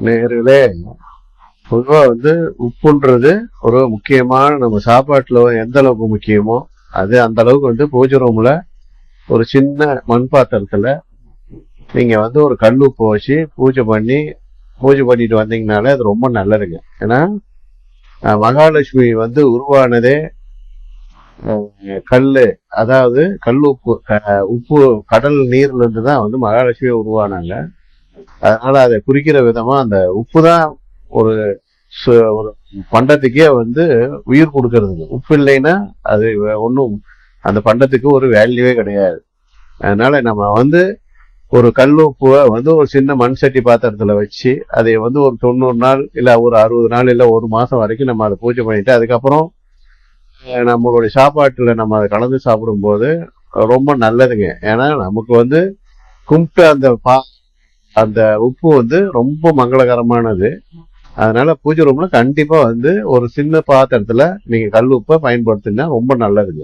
நேர்களே பொதுவா வந்து உப்புன்றது ஒரு முக்கியமான நம்ம சாப்பாட்டுல எந்த அளவுக்கு முக்கியமோ அது அந்த அளவுக்கு வந்து பூஜை ரூம்ல ஒரு சின்ன மண் பாத்திரத்துல நீங்க வந்து ஒரு கல் உப்பு வச்சு பூஜை பண்ணி பூஜை பண்ணிட்டு வந்தீங்கனாலே அது ரொம்ப நல்லதுங்க. ஏன்னா மகாலட்சுமி வந்து உருவானதே கல் கல்லு. அதாவது கல் உப்பு உப்பு கடல் நீர்லேருந்து தான் வந்து மகாலட்சுமி உருவானாங்க. அதனால அதை குறிக்கிற விதமா அந்த உப்பு தான் ஒரு சு- ஒரு பண்டத்துக்கே வந்து உயிர் கொடுக்கறதுங்க உப்பு இல்லைன்னா அது ஒன்றும் அந்த பண்டத்துக்கு ஒரு வேல்யூவே கிடையாது. அதனால நம்ம வந்து ஒரு கல் உப்புவை வந்து ஒரு சின்ன மண் சட்டி பாத்திரத்துல வச்சு அதை வந்து ஒரு தொண்ணூறு நாள் இல்லை ஒரு அறுபது நாள் இல்லை ஒரு மாசம் வரைக்கும் நம்ம அதை பூஜை பண்ணிட்டு அதுக்கப்புறம் நம்மளுடைய சாப்பாட்டுல நம்ம அதை கலந்து சாப்பிடும்போது ரொம்ப நல்லதுங்க. ஏன்னா நமக்கு வந்து கும்பிட்டு அந்த பா அந்த உப்பு வந்து ரொம்ப மங்களகரமானது. அதனால பூஜை ரூம்ல கண்டிப்பா வந்து ஒரு சின்ன பாத்திரத்துல நீங்க கல் உப்பை பயன்படுத்தினா ரொம்ப நல்லதுங்க.